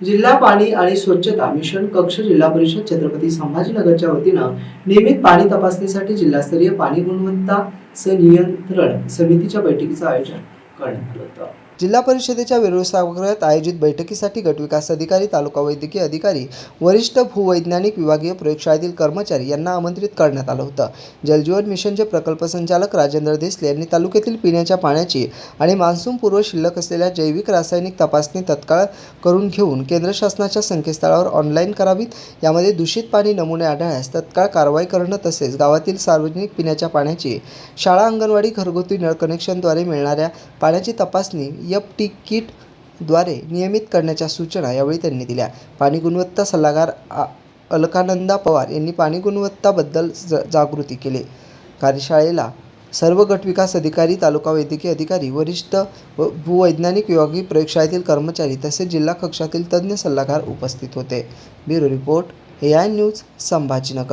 जिल्हा पाणी आणि स्वच्छता मिशन कक्ष जिल्हा परिषद छत्रपती संभाजीनगरच्या वतीनं नियमित पाणी तपासणीसाठी जिल्हास्तरीय पाणी गुणवत्ता संनियंत्रण समितीच्या बैठकीचं आयोजन करण्यात आलं होतं. जिल्हा परिषदेच्या वेरूळ आयोजित बैठकीसाठी गटविकास अधिकारी तालुका वैद्यकीय अधिकारी वरिष्ठ भूवैज्ञानिक विभागीय प्रयोगशाळेतील कर्मचारी यांना आमंत्रित करण्यात आलं होतं. जलजीवन मिशनचे प्रकल्प संचालक राजेंद्र देसले यांनी तालुक्यातील पिण्याच्या पाण्याची आणि मान्सूनपूर्व शिल्लक असलेल्या जैविक रासायनिक तपासणी तत्काळ करून घेऊन केंद्र शासनाच्या संकेतस्थळावर ऑनलाईन करावीत. यामध्ये दूषित पाणी नमुने आढळल्यास तत्काळ कारवाई करणं तसेच गावातील सार्वजनिक पिण्याच्या पाण्याची शाळा अंगणवाडी घरगुती नळ कनेक्शनद्वारे मिळणाऱ्या पाण्याची तपासणी एफ टी किटद्वारे नियमित करण्याच्या सूचना यावेळी त्यांनी दिल्या. पाणी गुणवत्ता सल्लागार आ- अलकानंदा पवार यांनी पाणी गुणवत्ताबद्दल ज- जागृती केली. कार्यशाळेला सर्व गटविकास अधिकारी तालुका वैद्यकीय अधिकारी वरिष्ठ व भूवैज्ञानिक विभागीय प्रयोगशाळेतील कर्मचारी तसेच जिल्हा कक्षातील तज्ज्ञ सल्लागार उपस्थित होते. Bureau report A I news Sambhajinagar.